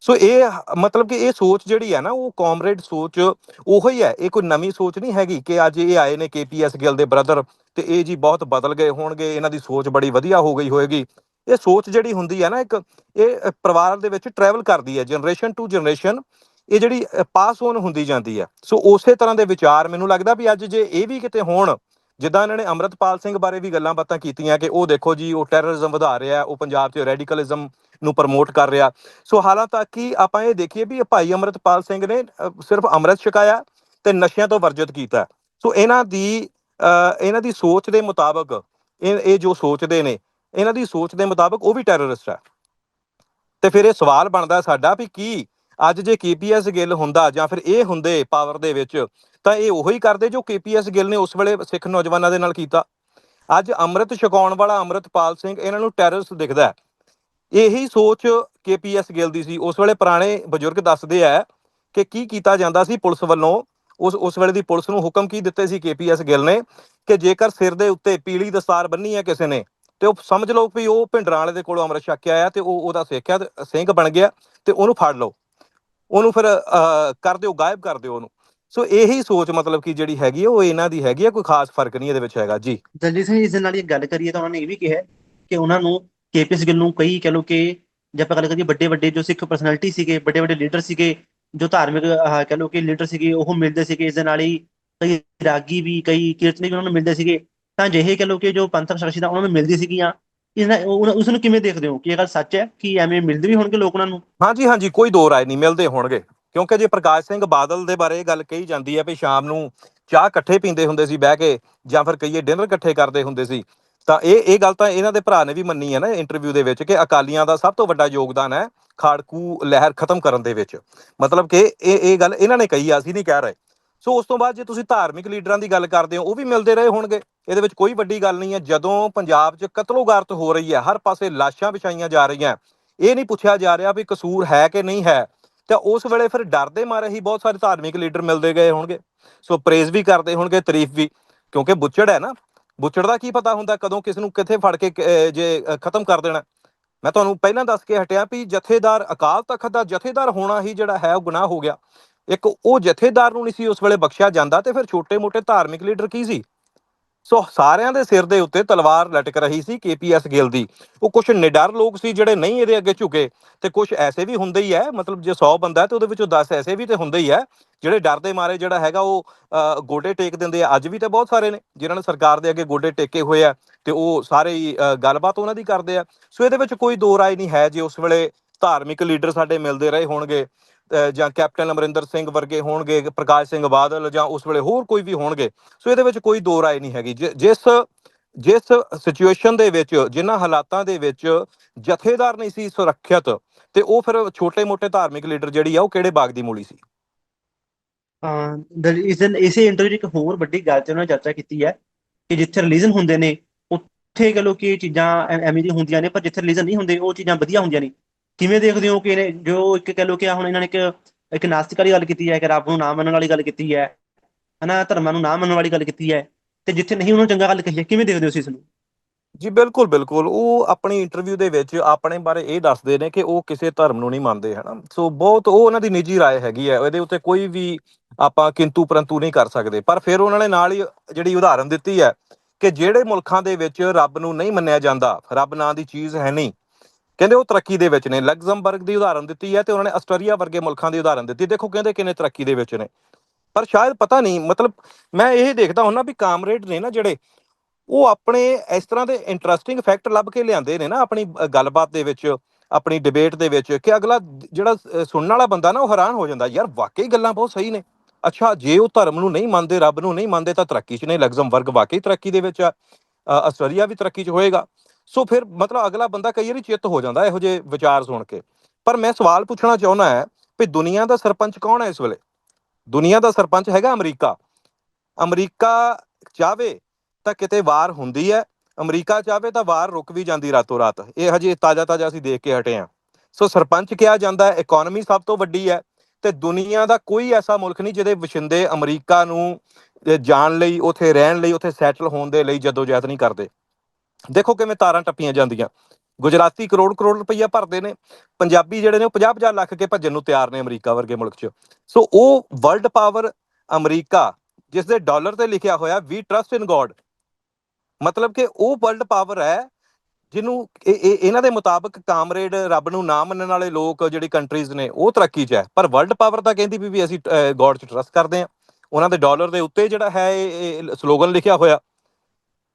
ਸੋ ਇਹ ਮਤਲਬ ਕਿ ਇਹ ਸੋਚ ਜਿਹੜੀ ਹੈ ਨਾ ਉਹ ਕਾਮਰੇਡ ਸੋਚ ਉਹੋ ਹੀ। ਹੈ ਇਹ ਕੋਈ ਨਵੀਂ ਸੋਚ ਨਹੀਂ ਹੈਗੀ ਕਿ ਅੱਜ ਇਹ ਆਏ ਨੇ ਕੇਪੀਐਸ ਗਿੱਲ ਦੇ ਬ੍ਰਦਰ ਤੇ ਇਹ ਜੀ ਬਹੁਤ ਬਦਲ ਗਏ ਹੋਣਗੇ, ਇਹਨਾਂ ਦੀ ਸੋਚ ਬੜੀ ਵਧੀਆ ਹੋ ਗਈ ਹੋਏਗੀ। ਇਹ ਸੋਚ ਜਿਹੜੀ ਹੁੰਦੀ ਹੈ ਨਾ ਇੱਕ, ਇਹ ਪਰਿਵਾਰ ਦੇ ਵਿੱਚ ਟਰੈਵਲ ਕਰਦੀ ਹੈ ਜਨਰੇਸ਼ਨ ਟੂ ਜਨਰੇਸ਼ਨ ਇਹ ਜਿਹੜੀ ਪਾਸ ਔਨ ਹੁੰਦੀ ਜਾਂਦੀ ਹੈ। ਸੋ ਉਸੇ ਤਰ੍ਹਾਂ ਦੇ ਵਿਚਾਰ ਮੈਨੂੰ ਲੱਗਦਾ ਵੀ ਅੱਜ ਜੇ ਇਹ ਵੀ ਕਿਤੇ ਹੋਣ, ਜਿੱਦਾਂ ਇਹਨਾਂ ਨੇ ਅੰਮ੍ਰਿਤਪਾਲ ਸਿੰਘ ਬਾਰੇ ਵੀ ਗੱਲਾਂ ਬਾਤਾਂ ਕੀਤੀਆਂ ਕਿ ਉਹ ਦੇਖੋ ਜੀ, ਉਹ ਟੈਰਰਿਜ਼ਮ ਵਧਾ ਰਿਹਾ, ਉਹ ਪੰਜਾਬ 'ਚ ਰੈਡੀਕਲਿਜ਼ਮ ਨੂੰ ਪ੍ਰਮੋਟ ਕਰ ਰਿਹਾ। ਸੋ ਹਾਲਾਂ ਤੱਕ ਕਿ ਆਪਾਂ ਇਹ ਦੇਖੀਏ ਵੀ ਭਾਈ ਅੰਮ੍ਰਿਤਪਾਲ ਸਿੰਘ ਨੇ ਸਿਰਫ ਅੰਮ੍ਰਿਤ ਛਕਾਇਆ ਤੇ ਨਸ਼ਿਆਂ ਤੋਂ ਵਰਜਿਤ ਕੀਤਾ। ਸੋ ਇਹਨਾਂ ਦੀ ਇਹਨਾਂ ਦੀ ਸੋਚ ਦੇ ਮੁਤਾਬਕ, ਇਹ ਇਹ ਜੋ ਸੋਚਦੇ ਨੇ, ਇਹਨਾਂ ਦੀ ਸੋਚ ਦੇ ਮੁਤਾਬਕ ਉਹ ਵੀ ਟੈਰਰਿਸਟ ਹੈ। ਤੇ ਫਿਰ ਇਹ ਸਵਾਲ ਬਣਦਾ ਸਾਡਾ ਵੀ ਕੀ, ਅੱਜ ਜੇ ਕੇਪੀਐਸ ਗਿੱਲ ਹੁੰਦਾ ਜਾਂ ਫਿਰ ਇਹ ਹੁੰਦੇ ਪਾਵਰ ਦੇ ਵਿੱਚ, ਤਾਂ ਇਹ ਉਹੀ ਕਰਦੇ ਜੋ ਕੇਪੀਐਸ ਗਿੱਲ ਨੇ ਉਸ ਵੇਲੇ ਸਿੱਖ ਨੌਜਵਾਨਾਂ ਦੇ ਨਾਲ ਕੀਤਾ। ਅੱਜ ਅੰਮ੍ਰਿਤ ਛਕਾਉਣ ਵਾਲਾ ਅੰਮ੍ਰਿਤਪਾਲ ਸਿੰਘ ਇਹਨਾਂ ਨੂੰ ਟੈਰਰਿਸਟ ਦਿਖਦਾ ਇਹੀ ਸੋਚ ਕੇਪੀਐਸ ਗਿੱਲ ਦੀ ਸੀ। ਉਸ ਵੇਲੇ ਪੁਰਾਣੇ ਬਜ਼ੁਰਗ ਦੱਸਦੇ ਆ ਕਿ ਕੀ ਕੀਤਾ ਜਾਂਦਾ ਸੀ ਪੁਲਿਸ ਵੱਲੋਂ ਉਸ ਉਸ ਵੇਲੇ ਦੀ ਪੁਲਿਸ ਨੂੰ ਹੁਕਮ ਕੀ ਦਿੱਤੇ ਸੀ ਕੇਪੀਐਸ ਗਿੱਲ ਨੇ? ਕਿ ਜੇਕਰ ਸਿਰ ਦੇ ਉੱਤੇ ਪੀਲੀ ਦਸਤਾਰ ਬੰਨੀ ਹੈ ਕਿਸੇ ਨੇ ਤੇ ਉਹ ਸਮਝ ਲਓ ਵੀ ਉਹ ਭਿੰਡਰਾਂ ਵਾਲੇ ਦੇ ਕੋਲੋਂ ਅੰਮ੍ਰਿਤ ਛਕ ਕੇ ਆਇਆ ਤੇ ਉਹ ਉਹਦਾ ਸਿੱਖਿਆ ਸਿੰਘ ਬਣ ਗਿਆ ਤੇ ਉਹਨੂੰ ਫੜ ਲਓ। ਉਹਨੂੰ ਫਿਰ ਕਰ ਦਿਓ ਗਾਇਬ ਕਰ ਦਿਓ ਉਹਨੂੰ। ਸੋ ਇਹੀ ਸੋਚ ਮਤਲਬ ਕਿ ਜਿਹੜੀ ਹੈਗੀ ਹੈ, ਉਹ ਇਹਨਾਂ ਦੀ ਹੈਗੀ ਹੈ ਕੋਈ ਖਾਸ ਫ਼ਰਕ ਨਹੀਂ ਇਹਦੇ ਵਿੱਚ ਹੈਗਾ। ਜੀ। ਦਲਜੀਤ ਸਿੰਘ ਇਸ ਦੇ ਨਾਲ ਇਹ ਗੱਲ ਕਰੀਏ ਤਾਂ ਉਹਨਾਂ ਨੇ ਇਹ ਵੀ ਕਿਹਾ ਕਿ ਉਹਨਾਂ ਨੂੰ ਕੇਪੀਐਸ ਗਿੱਲ ਨੂੰ ਕਈ ਕਹ ਲੋ ਕਿ ਜੇ ਆਪਾਂ ਗੱਲ ਕਰੀਏ ਵੱਡੇ ਵੱਡੇ ਜੋ ਸਿੱਖ ਪਰਸਨੈਲਿਟੀ ਸੀਗੇ ਵੱਡੇ ਵੱਡੇ ਲੀਡਰ ਸੀਗੇ ਜੋ ਧਾਰਮਿਕ ਆਹ ਕਹ ਲੋ ਕਿ ਲੀਡਰ ਸੀਗੇ, ਉਹ ਮਿਲਦੇ ਸੀਗੇ, ਇਸ ਦੇ ਨਾਲ ਹੀ ਕਈ ਰਾਗੀ ਵੀ, ਕਈ ਕੀਰਤਨੀ ਵੀ ਉਹਨਾਂ ਨੂੰ ਮਿਲਦੇ ਸੀਗੇ। ਤਾਂ ਜਿਹੇ ਕਹ ਲੋ ਕਿ ਜੋ ਪੰਥਕ ਸ਼ਖਸੀਅਤਾਂ, ਉਹਨਾਂ ਨੂੰ ਮਿਲਦੀ ਸੀਗੀਆਂ। ਉਸ ਨੂੰ ਕਿਵੇਂ ਦੇਖਦੇ ਹੋ ਕਿ ਇਹ ਗੱਲ ਸੱਚ ਹੈ ਕਿ ਐਵੇਂ ਮਿਲਦੇ ਵੀ ਹੋਣਗੇ ਲੋਕ ਉਹਨਾਂ ਨੂੰ? ਹਾਂਜੀ ਹਾਂਜੀ, ਕੋਈ ਦੋ ਰਾਏ ਨਹੀਂ ਮਿਲਦੇ ਹੋਣਗੇ। ਕਿਉਂਕਿ ਜੇ ਪ੍ਰਕਾਸ਼ ਸਿੰਘ ਬਾਦਲ ਦੇ ਬਾਰੇ ਇਹ ਗੱਲ ਕਹੀ ਜਾਂਦੀ ਹੈ ਵੀ ਸ਼ਾਮ ਨੂੰ ਚਾਹ ਇਕੱਠੇ ਪੀਂਦੇ ਹੁੰਦੇ ਸੀ, ਬਹਿ ਕੇ ਜਾਂ ਫਿਰ ਕਹੀਏ ਡਿਨਰ ਇਕੱਠੇ ਕਰਦੇ ਹੁੰਦੇ ਸੀ, ਤਾਂ ਇਹ ਇਹ ਗੱਲ ਤਾਂ ਇਹਨਾਂ ਦੇ ਭਰਾ ਨੇ ਵੀ ਮੰਨੀ ਹੈ ਨਾ ਇੰਟਰਵਿਊ ਦੇ ਵਿੱਚ ਕਿ ਅਕਾਲੀਆਂ ਦਾ ਸਭ ਤੋਂ ਵੱਡਾ ਯੋਗਦਾਨ ਹੈ। ਖਾੜਕੂ ਲਹਿਰ ਖਤਮ ਕਰਨ ਦੇ ਵਿੱਚ। ਮਤਲਬ ਕਿ ਇਹ ਇਹ ਗੱਲ ਇਹਨਾਂ ਨੇ ਕਹੀ ਆ, ਅਸੀਂ ਨਹੀਂ ਕਹਿ ਰਹੇ। ਸੋ ਉਸ ਤੋਂ ਬਾਅਦ ਜੇ ਤੁਸੀਂ ਧਾਰਮਿਕ ਲੀਡਰਾਂ ਦੀ ਗੱਲ ਕਰਦੇ ਹੋ, ਉਹ ਵੀ ਮਿਲਦੇ ਰਹੇ ਹੋਣਗੇ। ਇਹਦੇ ਵਿੱਚ ਕੋਈ ਵੱਡੀ ਗੱਲ ਨਹੀਂ ਹੈ। ਜਦੋਂ ਪੰਜਾਬ 'ਚ ਕਤਲੋਗਾਰਤ ਹੋ ਰਹੀ ਹੈ, ਹਰ ਪਾਸੇ ਲਾਸ਼ਾਂ ਵਿਛਾਈਆਂ ਜਾ ਰਹੀਆਂ। ਇਹ ਨਹੀਂ ਪੁੱਛਿਆ ਜਾ ਰਿਹਾ ਵੀ ਕਸੂਰ ਹੈ ਕਿ ਨਹੀਂ ਹੈ। ਤਾਂ ਉਸ ਵੇਲੇ ਫਿਰ ਡਰਦੇ ਮਾਰੇ ਹੀ ਬਹੁਤ ਸਾਰੇ ਧਾਰਮਿਕ ਲੀਡਰ ਮਿਲਦੇ ਗਏ ਹੋਣਗੇ। ਸੋ ਪ੍ਰੇਜ਼ ਵੀ ਕਰਦੇ ਹੋਣਗੇ, ਤਾਰੀਫ ਵੀ। ਕਿਉਂਕਿ ਬੁੱਚੜ ਹੈ ਨਾ। ਬੁੱਚੜ ਦਾ ਕੀ ਪਤਾ ਹੁੰਦਾ ਕਦੋਂ ਕਿਸ ਨੂੰ ਕਿੱਥੇ ਫੜ ਕੇ ਜੇ ਖਤਮ ਕਰ ਦੇਣਾ। ਮੈਂ ਤੁਹਾਨੂੰ ਪਹਿਲਾਂ ਦੱਸ ਕੇ ਹਟਿਆ ਵੀ ਜਥੇਦਾਰ ਅਕਾਲ ਤਖਤ ਦਾ ਜਥੇਦਾਰ ਹੋਣਾ ਹੀ ਜਿਹੜਾ ਹੈ ਉਹ ਗੁਨਾਹ ਹੋ ਗਿਆ। ਇੱਕ ਉਹ ਜਥੇਦਾਰ ਨੂੰ ਨਹੀਂ ਸੀ ਉਸ ਵੇਲੇ ਬਖਸ਼ਿਆ ਜਾਂਦਾ ਤੇ ਫਿਰ ਛੋਟੇ-ਮੋਟੇ ਧਾਰਮਿਕ ਲੀਡਰ ਕੀ ਸੀ? ਸੋ ਸਾਰਿਆਂ ਦੇ ਸਿਰ ਦੇ ਉੱਤੇ ਤਲਵਾਰ ਲਟਕ ਰਹੀ ਸੀ ਕੇਪੀਐਸ ਗਿੱਲ ਦੀ। ਉਹ ਕੁਝ ਨਿਡਰ ਲੋਕ ਸੀ ਜਿਹੜੇ ਨਹੀਂ ਇਹਦੇ ਅੱਗੇ ਝੁਕੇ। ਤੇ ਕੁਝ ਐਸੇ ਵੀ ਹੁੰਦੇ ਹੀ ਹੈ ਮਤਲਬ ਜੇ 100 ਬੰਦਾ ਹੈ ਤੇ ਉਹਦੇ ਵਿੱਚੋਂ 10 ਐਸੇ ਵੀ ਤੇ ਹੁੰਦੇ ਹੀ ਹੈ ਜਿਹੜੇ ਡਰ ਦੇ ਮਾਰੇ ਜਿਹੜਾ ਹੈਗਾ ਉਹ ਅ, ਗੋਡੇ ਟੇਕ ਦਿੰਦੇ ਆ। ਅੱਜ ਵੀ ਤੇ ਬਹੁਤ ਸਾਰੇ ਨੇ ਜਿਨ੍ਹਾਂ ਨੇ ਸਰਕਾਰ ਦੇ ਅੱਗੇ ਗੋਡੇ ਟੇਕੇ ਹੋਏ ਆ ਤੇ ਉਹ ਸਾਰੇ ਹੀ ਗੱਲਬਾਤ ਉਹਨਾਂ ਦੀ ਕਰਦੇ ਆ। ਸੋ ਇਹਦੇ ਵਿੱਚ ਕੋਈ ਦੋ ਰਾਏ ਨਹੀਂ ਹੈ ਜੇ ਉਸ ਵੇਲੇ ਧਾਰਮਿਕ ਲੀਡਰ ਸਾਡੇ ਮਿਲਦੇ ਰਹੇ ਹੋਣਗੇ। ਜਾਂ ਕੈਪਟਨ ਅਮਰਿੰਦਰ ਸਿੰਘ ਵਰਗੇ ਹੋਣਗੇ, ਪ੍ਰਕਾਸ਼ ਸਿੰਘ ਬਾਦਲ ਜਾਂ ਉਸ ਵੇਲੇ ਹੋਰ ਕੋਈ ਵੀ ਹੋਣਗੇ, ਸੋ ਇਹਦੇ ਵਿੱਚ ਕੋਈ ਦੋ ਰਾਏ ਨਹੀਂ ਹੈਗੀ। ਜਿਸ ਜਿਸ ਸਿਚੁਏਸ਼ਨ ਦੇ ਵਿੱਚ, ਜਿਨ੍ਹਾਂ ਹਾਲਾਤਾਂ ਦੇ ਵਿੱਚ ਜਥੇਦਾਰ ਨਹੀਂ ਸੀ ਸੁਰੱਖਿਅਤ, ਤੇ ਉਹ ਫਿਰ ਛੋਟੇ-ਮੋਟੇ ਧਾਰਮਿਕ ਲੀਡਰ ਜਿਹੜੀ ਆ, ਉਹ ਕਿਹੜੇ ਬਾਗ ਦੀ ਮੂਲੀ ਸੀ? ਅਹ ਇਸ ਦਿਨ, ਇਸੇ ਇੰਟਰਵਿਊ ਇੱਕ ਹੋਰ ਵੱਡੀ ਗੱਲ ਤੇ ਉਹਨਾਂ ਨੇ ਚਰਚਾ ਕੀਤੀ ਹੈ ਕਿ ਜਿੱਥੇ ਰਿਲੀਜਨ ਹੁੰਦੇ ਨੇ, ਉੱਥੇ ਕਹ ਲੋ ਕਿ ਇਹ ਚੀਜ਼ਾਂ ਐਵੇਂ ਦੀਆਂ ਹੁੰਦੀਆਂ ਨੇ, ਪਰ ਜਿੱਥੇ ਰਿਲੀਜਨ ਨਹੀਂ ਹੁੰਦੇ, ਉਹ ਚੀਜ਼ਾਂ ਵਧੀਆ ਹੁੰਦੀਆਂ ਨੇ। ਕਿਵੇਂ ਦੇਖਦੇ ਹੋ ਕਿ ਇਹਨੇ ਜੋ ਇੱਕ ਕਹ ਲੋ ਕਿ ਆਹ ਹੁਣ ਇਹਨਾਂ ਨੇ ਇੱਕ ਇੱਕ ਨਾਸਤਿਕ ਵਾਲੀ ਗੱਲ ਕੀਤੀ ਹੈ ਕਿ ਰੱਬ ਨੂੰ ਨਾ ਮੰਨਣ ਵਾਲੀ ਗੱਲ ਕੀਤੀ ਹੈ ਹਨਾ ਧਰਮਾਂ ਨੂੰ ਨਾ ਮੰਨਣ ਵਾਲੀ ਗੱਲ ਕੀਤੀ ਹੈ ਤੇ ਜਿੱਥੇ ਨਹੀਂ ਉਹਨਾਂ ਨੂੰ ਚੰਗਾ ਗੱਲ ਕਹੀ ਹੈ ਕਿਵੇਂ ਦੇਖਦੇ ਹੋ ਇਸ ਨੂੰ ਜੀ ਬਿਲਕੁਲ ਬਿਲਕੁਲ ਉਹ ਆਪਣੀ ਇੰਟਰਵਿਊ ਦੇ ਵਿੱਚ ਆਪਣੇ ਬਾਰੇ ਇਹ ਦੱਸਦੇ ਨੇ ਕਿ ਉਹ ਕਿਸੇ ਧਰਮ ਨੂੰ ਨਹੀਂ ਮੰਨਦੇ ਹਨਾ ਸੋ ਬਹੁਤ ਉਹ ਉਹਨਾਂ ਦੀ ਨਿੱਜੀ رائے ਹੈਗੀ ਹੈ ਇਹਦੇ ਉੱਤੇ ਕੋਈ ਵੀ ਆਪਾਂ ਕਿੰਤੂ ਪਰੰਤੂ ਨਹੀਂ ਕਰ ਸਕਦੇ ਪਰ ਫਿਰ ਉਹਨਾਂ ਨੇ ਨਾਲ ਹੀ ਜਿਹੜੀ ਉਦਾਹਰਨ ਦਿੱਤੀ ਹੈ ਕਿ ਜਿਹੜੇ ਮੁਲਕਾਂ ਦੇ ਵਿੱਚ ਰੱਬ ਨੂੰ ਨਹੀਂ ਮੰਨਿਆ ਜਾਂਦਾ ਰੱਬ ਨਾਂ ਦੀ ਚੀਜ਼ ਹੈ ਨਹੀਂ ਕਹਿੰਦੇ ਉਹ ਤਰੱਕੀ ਦੇ ਵਿੱਚ ਨੇ। ਲਗਜ਼ਮਬਰਗ ਦੀ ਉਦਾਹਰਨ ਦਿੱਤੀ ਹੈ ਤੇ ਉਹਨਾਂ ਨੇ ਆਸਟਰੀਆ ਵਰਗੇ ਮੁਲਕਾਂ ਦੀ ਉਦਾਹਰਨ ਦਿੱਤੀ। ਦੇਖੋ ਕਹਿੰਦੇ ਕਿੰਨੇ ਤਰੱਕੀ ਦੇ ਵਿੱਚ ਨੇ। ਪਰ ਸ਼ਾਇਦ ਪਤਾ ਨਹੀਂ ਮਤਲਬ ਮੈਂ ਇਹ ਦੇਖਦਾ ਹੁੰਦਾ ਵੀ ਕਾਮਰੇਡ ਨੇ ਨਾ ਜਿਹੜੇ ਉਹ ਆਪਣੇ ਇਸ ਤਰ੍ਹਾਂ ਦੇ ਇੰਟਰਸਟਿੰਗ ਫੈਕਟ ਲੱਭ ਕੇ ਲਿਆਂਦੇ ਨੇ ਨਾ ਆਪਣੀ ਗੱਲਬਾਤ ਦੇ ਵਿੱਚ ਆਪਣੀ ਡਿਬੇਟ ਦੇ ਵਿੱਚ ਕਿ ਅਗਲਾ ਜਿਹੜਾ ਸੁਣਨ ਵਾਲਾ ਬੰਦਾ ਨਾ ਉਹ ਹੈਰਾਨ ਹੋ ਜਾਂਦਾ ਯਾਰ ਵਾਕਈ ਗੱਲਾਂ ਬਹੁਤ ਸਹੀ ਨੇ। ਅੱਛਾ ਜੇ ਉਹ ਧਰਮ ਨੂੰ ਨਹੀਂ ਮੰਨਦੇ ਰੱਬ ਨੂੰ ਨਹੀਂ ਮੰਨਦੇ ਤਾਂ ਤਰੱਕੀ 'ਚ ਨੇ। ਲਗਜ਼ਮਬਰਗ ਵਾਕਈ ਤਰੱਕੀ ਦੇ ਵਿੱਚ ਆ। ਅ, ਵੀ ਤਰੱਕੀ 'ਚ ਹੋਏਗਾ। ਸੋ ਫਿਰ ਮਤਲਬ ਅਗਲਾ ਬੰਦਾ ਕਈ ਵਾਰੀ ਚਿੱਤ ਹੋ ਜਾਂਦਾ ਇਹੋ ਜਿਹੇ ਵਿਚਾਰ ਸੁਣ ਕੇ। ਪਰ ਮੈਂ ਸਵਾਲ ਪੁੱਛਣਾ ਚਾਹੁੰਦਾ ਹੈ ਵੀ ਦੁਨੀਆ ਦਾ ਸਰਪੰਚ ਕੌਣ ਹੈ ਇਸ ਵੇਲੇ? ਦੁਨੀਆ ਦਾ ਸਰਪੰਚ ਹੈਗਾ ਅਮਰੀਕਾ। ਅਮਰੀਕਾ ਚਾਵੇ ਤਾਂ ਕਿਤੇ ਵਾਰ ਹੁੰਦੀ ਹੈ, ਅਮਰੀਕਾ ਚਾਵੇ ਤਾਂ ਵਾਰ ਰੁਕ ਵੀ ਜਾਂਦੀ ਰਾਤੋਂ ਰਾਤ ਇਹ ਹਜੇ ਤਾਜ਼ਾ ਤਾਜ਼ਾ ਅਸੀਂ ਦੇਖ ਕੇ ਹਟੇ ਹਾਂ। ਸੋ ਸਰਪੰਚ ਕਿਹਾ ਜਾਂਦਾ ਹੈ ਇਕਨੋਮੀ ਸਭ ਤੋਂ ਵੱਡੀ ਹੈ ਤੇ ਦੁਨੀਆ ਦਾ ਕੋਈ ਐਸਾ ਮੁਲਕ ਨਹੀਂ ਜਿਹਦੇ ਵਸਿੰਦੇ ਅਮਰੀਕਾ ਨੂੰ ਜਾਣ ਲਈ, ਉਥੇ ਰਹਿਣ ਲਈ, ਉਥੇ ਸੈਟਲ ਹੋਣ ਦੇ ਲਈ ਜਦੋਜਹਿਦ ਨਹੀਂ ਕਰਦੇ। ਦੇਖੋ ਕਿਵੇਂ ਤਾਰਾਂ ਟੱਪੀਆਂ ਜਾਂਦੀਆਂ। ਗੁਜਰਾਤੀ ਕਰੋੜ ਕਰੋੜ ਰੁਪਈਆ ਭਰਦੇ ਨੇ। ਪੰਜਾਬੀ ਜਿਹੜੇ ਨੇ ਉਹ 50 50 ਲੱਖ ਕੇ ਭੱਜਣ ਨੂੰ ਤਿਆਰ ਨੇ ਅਮਰੀਕਾ ਵਰਗੇ ਮੁਲਕ 'ਚ। ਸੋ ਉਹ ਵਰਲਡ ਪਾਵਰ ਅਮਰੀਕਾ, ਜਿਸ ਦੇ ਡਾਲਰ ਤੇ ਲਿਖਿਆ ਹੋਇਆ ਵੀ ਟਰਸਟ ਇਨ ਗੋਡ ਮਤਲਬ ਕਿ ਉਹ ਵਰਲਡ ਪਾਵਰ ਹੈ, ਜਿਹਨੂੰ ਇਹ ਇਹਨਾਂ ਦੇ ਮੁਤਾਬਕ ਕਾਮਰੇਡ ਰੱਬ ਨੂੰ ਨਾ ਮੰਨਣ ਵਾਲੇ ਲੋਕ ਜਿਹੜੀ ਕੰਟਰੀਜ਼ ਨੇ, ਉਹ ਤਰੱਕੀ 'ਚ ਹੈ। ਪਰ ਵਰਲਡ ਪਾਵਰ ਤਾਂ ਕਹਿੰਦੀ ਵੀ ਵੀ ਅਸੀਂ ਗੋਡ 'ਚ ਟਰਸਟ ਕਰਦੇ ਹਾਂ। ਉਹਨਾਂ ਦੇ ਡਾਲਰ ਦੇ ਉੱਤੇ ਜਿਹੜਾ ਹੈ, ਇਹ ਸਲੋਗਨ ਲਿਖਿਆ ਹੋਇਆ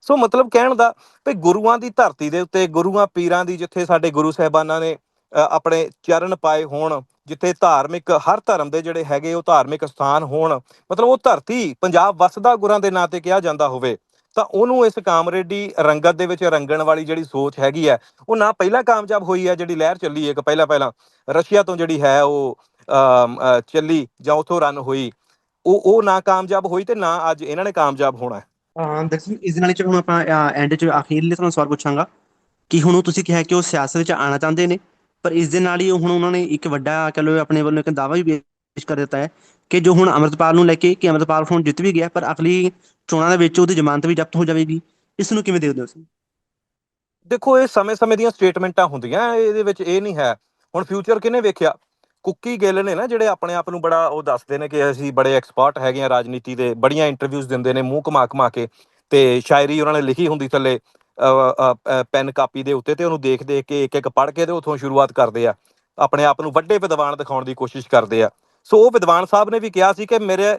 ਸੋ ਮਤਲਬ ਕਹਿਣ ਦਾ ਵੀ ਗੁਰੂਆਂ ਦੀ ਧਰਤੀ ਦੇ ਉੱਤੇ, ਗੁਰੂਆਂ ਪੀਰਾਂ ਦੀ ਜਿੱਥੇ ਸਾਡੇ ਗੁਰੂ ਸਾਹਿਬਾਨਾਂ ਨੇ ਆਪਣੇ ਚਰਨ ਪਾਏ ਹੋਣ, ਜਿੱਥੇ ਧਾਰਮਿਕ ਹਰ ਧਰਮ ਦੇ ਜਿਹੜੇ ਹੈਗੇ ਉਹ ਧਾਰਮਿਕ ਸਥਾਨ ਹੋਣ, ਮਤਲਬ ਉਹ ਧਰਤੀ ਪੰਜਾਬ ਵਸਦਾ ਗੁਰਾਂ ਦੇ ਨਾਂ ਤੇ ਕਿਹਾ ਜਾਂਦਾ ਹੋਵੇ, ਤਾਂ ਉਹਨੂੰ ਇਸ ਕਾਮਰੇਡੀ ਰੰਗਤ ਦੇ ਵਿੱਚ ਰੰਗਣ ਵਾਲੀ ਜਿਹੜੀ ਸੋਚ ਹੈਗੀ ਹੈ, ਉਹ ਨਾ ਪਹਿਲਾਂ ਕਾਮਯਾਬ ਹੋਈ ਹੈ, ਜਿਹੜੀ ਲਹਿਰ ਚੱਲੀ ਇੱਕ ਪਹਿਲਾਂ ਪਹਿਲਾਂ ਰਸ਼ੀਆ ਤੋਂ ਜਿਹੜੀ ਹੈ ਉਹ ਚੱਲੀ ਜਾਂ ਉਥੋਂ ਰਨ ਹੋਈ, ਉਹ ਉਹ ਨਾ ਕਾਮਯਾਬ ਹੋਈ ਤੇ ਨਾ ਅੱਜ ਇਹਨਾਂ ਨੇ ਕਾਮਯਾਬ ਹੋਣਾ ਹੈ ਇਸ ਦੇ ਨਾਲ ਹੀ ਹੁਣ ਆਪਾਂ ਐਂਡ 'ਚ ਅਖੀਰਲੇ ਤੁਹਾਨੂੰ ਸਵਾਲ ਪੁੱਛਾਂਗਾ ਕਿ ਹੁਣ ਤੁਸੀਂ ਕਿਹਾ ਕਿ ਉਹ ਸਿਆਸਤ ਵਿੱਚ ਆਉਣਾ ਚਾਹੁੰਦੇ ਨੇ, ਪਰ ਇਸ ਦੇ ਨਾਲ ਹੀ ਹੁਣ ਉਹਨਾਂ ਨੇ ਇੱਕ ਵੱਡਾ ਕਹ ਲਓ ਆਪਣੇ ਵੱਲੋਂ ਇੱਕ ਦਾਅਵਾ ਵੀ ਪੇਸ਼ ਕਰ ਦਿੱਤਾ ਹੈ ਕਿ ਜੋ ਹੁਣ ਅਮਰਤਪਾਲ ਨੂੰ ਲੈ ਕੇ ਕਿ ਅਮਰਤਪਾਲ ਹੁਣ ਜਿੱਤ ਵੀ ਗਿਆ, ਪਰ ਅਗਲੀ ਚੋਣਾਂ ਦੇ ਵਿੱਚ ਉਹਦੀ ਜ਼ਮਾਨਤ ਵੀ ਜ਼ਬਤ ਹੋ ਜਾਵੇਗੀ। ਇਸ ਨੂੰ ਕਿਵੇਂ ਦੇਖਦੇ ਹੋ ਤੁਸੀਂ? ਦੇਖੋ, ਇਹ ਸਮੇਂ-ਸਮੇਂ ਦੀਆਂ ਸਟੇਟਮੈਂਟਾਂ ਹੁੰਦੀਆਂ, ਇਹਦੇ ਵਿੱਚ ਇਹ ਨਹੀਂ ਹੈ। ਹੁਣ ਫਿਊਚਰ ਕਿਹਨੇ ਵੇਖਿਆ? ਕੁੱਕੀ ਗਿੱਲ ਨੇ ਨਾ ਜਿਹੜੇ ਆਪਣੇ ਆਪ ਨੂੰ ਬੜਾ ਉਹ ਦੱਸਦੇ ਨੇ ਕਿ ਅਸੀਂ ਬੜੇ ਐਕਸਪਰਟ ਹੈਗੇ ਆ ਰਾਜਨੀਤੀ ਦੇ, ਬੜੀਆਂ ਇੰਟਰਵਿਊਜ਼ ਦਿੰਦੇ ਨੇ, ਮੂੰਹ ਘੁਮਾ ਘੁਮਾ ਕੇ ਤੇ ਸ਼ਾਇਰੀ ਉਹਨਾਂ ਨੇ ਲਿਖੀ ਹੁੰਦੀ ਥੱਲੇ ਪੈਨ ਕਾਪੀ ਦੇ ਉੱਤੇ ਤੇ ਉਹਨੂੰ ਦੇਖ ਦੇਖ ਕੇ ਇੱਕ ਇੱਕ ਪੜ੍ਹ ਕੇ ਤੇ ਉੱਥੋਂ ਸ਼ੁਰੂਆਤ ਕਰਦੇ ਆ। ਆਪਣੇ ਆਪ ਨੂੰ ਵੱਡੇ ਵਿਦਵਾਨ ਦਿਖਾਉਣ ਦੀ ਕੋਸ਼ਿਸ਼ ਕਰਦੇ ਆ। ਸੋ ਉਹ ਵਿਦਵਾਨ ਸਾਹਿਬ ਨੇ ਵੀ ਕਿਹਾ ਸੀ ਕਿ ਮੇਰੇ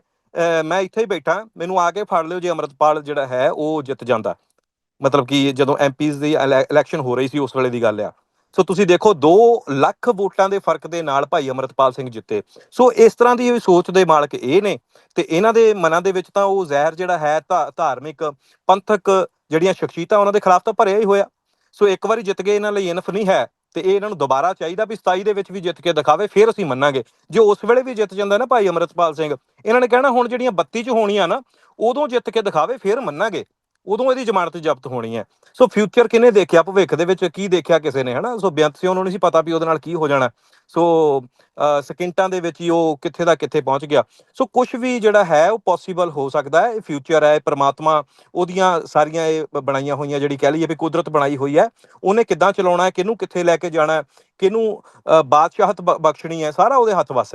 ਮੈਂ ਇੱਥੇ ਹੀ ਬੈਠਾ, ਮੈਨੂੰ ਆ ਕੇ ਫੜ ਲਿਓ ਜੇ ਅਮਰਤਪਾਲ ਜਿਹੜਾ ਹੈ ਉਹ ਜਿੱਤ ਜਾਂਦਾ। ਮਤਲਬ ਕਿ ਜਦੋਂ ਐਮਪੀਜ਼ ਦੀ ਇਲੈ- ਇਲੈਕਸ਼ਨ ਹੋ ਰਹੀ ਸੀ ਉਸ ਵੇਲੇ ਦੀ ਗੱਲ ਆ। ਸੋ ਤੁਸੀਂ ਦੇਖੋ 2 ਲੱਖ ਵੋਟਾਂ ਦੇ ਫ਼ਰਕ ਦੇ ਨਾਲ ਭਾਈ ਅਮਰਤਪਾਲ ਸਿੰਘ ਜਿੱਤੇ। ਸੋ ਇਸ ਤਰ੍ਹਾਂ ਦੀ ਸੋਚ ਦੇ ਮਾਲਕ ਇਹ ਨੇ ਤੇ ਇਹਨਾਂ ਦੇ ਮਨਾਂ ਦੇ ਵਿੱਚ ਤਾਂ ਉਹ ਜ਼ਹਿਰ ਜਿਹੜਾ ਹੈ ਧਾ- ਧਾਰਮਿਕ ਪੰਥਕ ਜਿਹੜੀਆਂ ਸ਼ਖਸੀਅਤਾਂ ਉਹਨਾਂ ਦੇ ਖਿਲਾਫ ਤਾਂ ਭਰਿਆ ਹੀ ਹੋਇਆ। ਸੋ ਇੱਕ ਵਾਰੀ ਜਿੱਤ ਗਏ, ਇਹਨਾਂ ਲਈ ਇਨਫ ਨਹੀਂ ਹੈ ਤੇ ਇਹ ਇਹਨਾਂ ਨੂੰ ਦੁਬਾਰਾ ਚਾਹੀਦਾ ਵੀ 27 ਦੇ ਵਿੱਚ ਵੀ ਜਿੱਤ ਕੇ ਦਿਖਾਵੇ, ਫਿਰ ਅਸੀਂ ਮੰਨਾਂਗੇ। ਜੇ ਉਸ ਵੇਲੇ ਵੀ ਜਿੱਤ ਜਾਂਦਾ ਨਾ ਭਾਈ ਅਮਰਤਪਾਲ ਸਿੰਘ, ਇਹਨਾਂ ਨੇ ਕਹਿਣਾ ਹੁਣ ਜਿਹੜੀਆਂ 32 ਚ ਹੋਣੀਆਂ ਨਾ, ਉਦੋਂ ਜਿੱਤ ਕੇ ਦਿਖਾਵੇ, ਫਿਰ ਮੰਨਾਂਗੇ। ਉਦੋਂ ਇਹਦੀ ਜ਼ਮਾਨਤ ਜ਼ਬਤ ਹੋਣੀ ਹੈ। ਸੋ ਫਿਊਚਰ ਕਿਹਨੇ ਦੇਖਿਆ? ਭਵਿੱਖ ਦੇ ਵਿੱਚ ਕੀ ਦੇਖਿਆ ਕਿਸੇ ਨੇ, ਹਨਾ? ਸੋ ਬੇਅੰਤ ਸਿੰਘ ਨੂੰ ਨਹੀਂ ਸੀ ਪਤਾ ਵੀ ਉਹਦੇ ਨਾਲ ਕੀ ਹੋ ਜਾਣਾ। ਸੋ ਸਕਿੰਟਾਂ ਦੇ ਵਿੱਚ ਹੀ ਉਹ ਕਿੱਥੇ ਦਾ ਕਿੱਥੇ ਪਹੁੰਚ ਗਿਆ। ਸੋ ਕੁਝ ਵੀ ਜਿਹੜਾ ਹੈ ਉਹ ਪੋਸੀਬਲ ਹੋ ਸਕਦਾ ਹੈ। ਇਹ ਫਿਊਚਰ ਹੈ, ਇਹ ਪ੍ਰਮਾਤਮਾ ਉਹਦੀਆਂ ਸਾਰੀਆਂ ਇਹ ਬਣਾਈਆਂ ਹੋਈਆਂ ਜਿਹੜੀ ਕਹਿ ਲਈਏ ਵੀ ਕੁਦਰਤ ਬਣਾਈ ਹੋਈ ਹੈ, ਉਹਨੇ ਕਿੱਦਾਂ ਚਲਾਉਣਾ ਹੈ, ਕਿਹਨੂੰ ਕਿੱਥੇ ਲੈ ਕੇ ਜਾਣਾ ਹੈ, ਕਿਹਨੂੰ ਬਾਦਸ਼ਾਹਤ ਬਖਸ਼ਣੀ ਹੈ, ਸਾਰਾ ਉਹਦੇ ਹੱਥ ਵੱਸ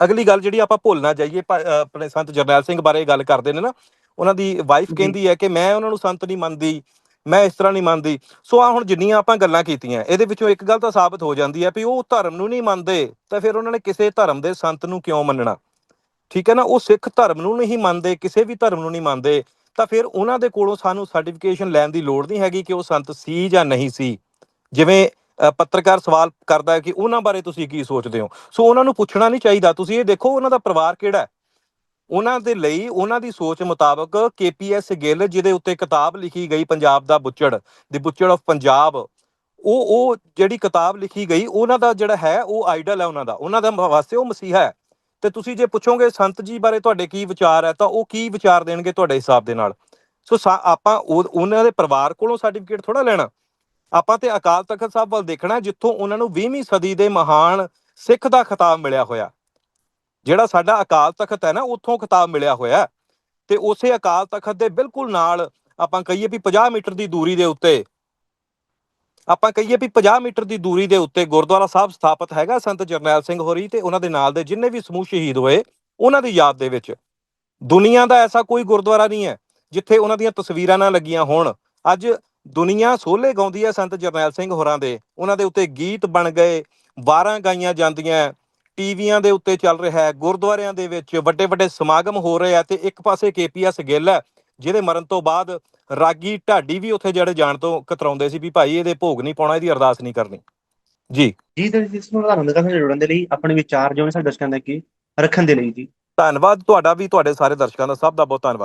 ਅਗਲੀ ਗੱਲ ਜਿਹੜੀ ਆਪਾਂ ਭੁੱਲ ਨਾ ਜਾਈਏ ਆਪਣੇ ਸੰਤ ਜਰਨੈਲ ਸਿੰਘ ਬਾਰੇ ਗੱਲ ਕਰਦੇ ਨੇ ਨਾ ਉਹਨਾਂ ਦੀ ਵਾਈਫ। ਕਹਿੰਦੀ ਹੈ ਕਿ ਮੈਂ ਉਹਨਾਂ ਨੂੰ ਸੰਤ ਨਹੀਂ ਮੰਨਦੀ ਮੈਂ ਇਸ ਤਰ੍ਹਾਂ ਨਹੀਂ ਮੰਨਦੀ। ਸੋ ਆ ਹੁਣ ਜਿੰਨੀਆਂ ਆਪਾਂ ਗੱਲਾਂ ਕੀਤੀਆਂ ਇਹਦੇ ਵਿੱਚੋਂ ਇੱਕ ਗੱਲ ਤਾਂ ਸਾਬਤ ਹੋ ਜਾਂਦੀ ਹੈ ਵੀ ਉਹ ਧਰਮ ਨੂੰ ਨਹੀਂ ਮੰਨਦੇ ਤਾਂ ਫਿਰ ਉਹਨਾਂ ਨੇ ਕਿਸੇ ਧਰਮ ਦੇ ਸੰਤ ਨੂੰ ਕਿਉਂ ਮੰਨਣਾ? ਠੀਕ ਹੈ ਨਾ ਉਹ ਸਿੱਖ ਧਰਮ ਨੂੰ ਨਹੀਂ ਮੰਨਦੇ ਕਿਸੇ ਵੀ ਧਰਮ ਨੂੰ ਨਹੀਂ ਮੰਨਦੇ ਤਾਂ ਫਿਰ ਉਹਨਾਂ ਦੇ ਕੋਲੋਂ ਸਾਨੂੰ ਸਰਟੀਫਿਕੇਸ਼ਨ ਲੈਣ ਦੀ ਲੋੜ ਨਹੀਂ ਹੈਗੀ ਕਿ ਉਹ ਸੰਤ ਸੀ ਜਾਂ ਨਹੀਂ ਸੀ। ਜਿਵੇਂ ਪੱਤਰਕਾਰ ਸਵਾਲ ਕਰਦਾ ਹੈ ਕਿ ਉਹਨਾਂ ਬਾਰੇ ਤੁਸੀਂ ਕੀ ਸੋਚਦੇ ਹੋ? ਸੋ ਉਹਨਾਂ ਨੂੰ ਪੁੱਛਣਾ ਨਹੀਂ ਚਾਹੀਦਾ। ਤੁਸੀਂ ਇਹ ਦੇਖੋ ਉਹਨਾਂ ਦਾ ਪਰਿਵਾਰ ਕਿਹੜਾ ਹੈ? ਉਹਨਾਂ ਦੇ ਲਈ ਉਹਨਾਂ ਦੀ ਸੋਚ ਮੁਤਾਬਕ ਕੇਪੀਐਸ ਗਿੱਲ, ਜਿਹਦੇ ਉੱਤੇ ਕਿਤਾਬ ਲਿਖੀ ਗਈ ਪੰਜਾਬ ਦਾ ਬੁੱਚੜ ਦੀ ਬੁੱਚੜ ਆਫ ਪੰਜਾਬ ਉਹ ਉਹ ਜਿਹੜੀ ਕਿਤਾਬ ਲਿਖੀ ਗਈ, ਉਹਨਾਂ ਦਾ ਜਿਹੜਾ ਹੈ, ਉਹ ਆਈਡਲ ਹੈ ਉਹਨਾਂ ਦਾ ਉਹਨਾਂ ਦਾ ਵਾਸਤੇ ਉਹ ਮਸੀਹਾ ਹੈ। ਤੇ ਤੁਸੀਂ ਜੇ ਪੁੱਛੋਗੇ ਸੰਤ ਜੀ ਬਾਰੇ ਤੁਹਾਡੇ ਕੀ ਵਿਚਾਰ ਹੈ, ਤਾਂ ਉਹ ਕੀ ਵਿਚਾਰ ਦੇਣਗੇ ਤੁਹਾਡੇ ਹਿਸਾਬ ਦੇ ਨਾਲ। ਸੋ ਆਪਾਂ ਉਹ- ਉਹਨਾਂ ਦੇ ਪਰਿਵਾਰ ਕੋਲੋਂ ਸਰਟੀਫਿਕੇਟ ਥੋੜਾ ਲੈਣਾ। ਆਪਾਂ ਤੇ ਅਕਾਲ ਤਖਤ ਸਾਹਿਬ ਵੱਲ ਦੇਖਣਾ, ਜਿੱਥੋਂ ਉਹਨਾਂ ਨੂੰ 20ਵੀਂ ਸਦੀ ਦੇ ਮਹਾਨ ਸਿੱਖ ਦਾ ਖਿਤਾਬ ਮਿਲਿਆ ਹੋਇਆ। ਜਿਹੜਾ ਸਾਡਾ ਅਕਾਲ ਤਖਤ ਹੈ ਨਾ, ਉੱਥੋਂ ਖਿਤਾਬ ਮਿਲਿਆ ਹੋਇਆ ਤੇ ਉਸੇ ਅਕਾਲ ਤਖਤ ਦੇ ਬਿਲਕੁਲ ਨਾਲ ਆਪਾਂ ਕਹੀਏ ਵੀ 50 ਮੀਟਰ ਦੀ ਦੂਰੀ ਦੇ ਉੱਤੇ, ਆਪਾਂ ਕਹੀਏ ਵੀ 50 ਮੀਟਰ ਦੀ ਦੂਰੀ ਦੇ ਉੱਤੇ ਗੁਰਦੁਆਰਾ ਸਾਹਿਬ ਸਥਾਪਿਤ ਹੈਗਾ ਸੰਤ ਜਰਨੈਲ ਸਿੰਘ ਹੋਰੀ ਤੇ ਉਹਨਾਂ ਦੇ ਨਾਲ ਦੇ ਜਿੰਨੇ ਵੀ ਸਮੂਹ ਸ਼ਹੀਦ ਹੋਏ, ਉਹਨਾਂ ਦੀ ਯਾਦ ਦੇ ਵਿੱਚ। ਦੁਨੀਆ ਦਾ ਐਸਾ ਕੋਈ ਗੁਰਦੁਆਰਾ ਨਹੀਂ ਹੈ, ਜਿੱਥੇ ਉਹਨਾਂ ਦੀਆਂ ਤਸਵੀਰਾਂ ਨਾ ਲੱਗੀਆਂ ਹੋਣ। ਅੱਜ ਦੁਨੀਆ ਸੋਲੇ ਗਾਉਂਦੀ ਹੈ ਸੰਤ ਜਰਨੈਲ ਸਿੰਘ ਹੋਰਾਂ ਦੇ। ਉਹਨਾਂ ਦੇ ਉੱਤੇ ਗੀਤ ਬਣ ਗਏ, ਵਾਰਾਂ ਗਾਈਆਂ ਜਾਂਦੀਆਂ ਟੀਵੀਆਂ ਦੇ ਉੱਤੇ ਚੱਲ ਰਿਹਾ ਹੈ ਗੁਰਦੁਆਰਿਆਂ ਦੇ ਵਿੱਚ ਵੱਡੇ ਵੱਡੇ ਸਮਾਗਮ ਹੋ ਰਹੇ ਆ ਤੇ ਇੱਕ ਪਾਸੇ ਕੇਪੀਐਸ ਗਿੱਲ ਹੈ ਜਿਹਦੇ ਮਰਨ ਤੋਂ ਬਾਅਦ ਰਾਗੀ ਢਾਡੀ ਵੀ ਉੱਥੇ ਜਿਹੜੇ ਜਾਣ ਤੋਂ ਕਤਰਾਉਂਦੇ ਸੀ ਵੀ ਭਾਈ ਇਹਦੇ ਭੋਗ ਨਹੀਂ ਪਾਉਣਾ ਇਹਦੀ ਅਰਦਾਸ ਨਹੀਂ ਕਰਨੀ। ਜੀ। ਜੀ ਤੇ ਇਸ ਨੂੰ ਆਧਾਰਨ ਦੇ ਨਾਲ ਜੁੜਨ ਦੇ ਲਈ ਆਪਣੇ ਵਿਚਾਰ ਜੋ ਨੇ ਸਾਡੇ ਦਰਸ਼ਕਾਂ ਦੇ ਅੱਗੇ ਰੱਖਣ ਦੇ ਲਈ ਜੀ। ਧੰਨਵਾਦ ਤੁਹਾਡਾ ਵੀ ਤੁਹਾਡੇ ਸਾਰੇ ਦਰਸ਼ਕਾਂ ਦਾ ਸਭ ਦਾ ਬਹੁਤ ਧੰਨਵਾਦ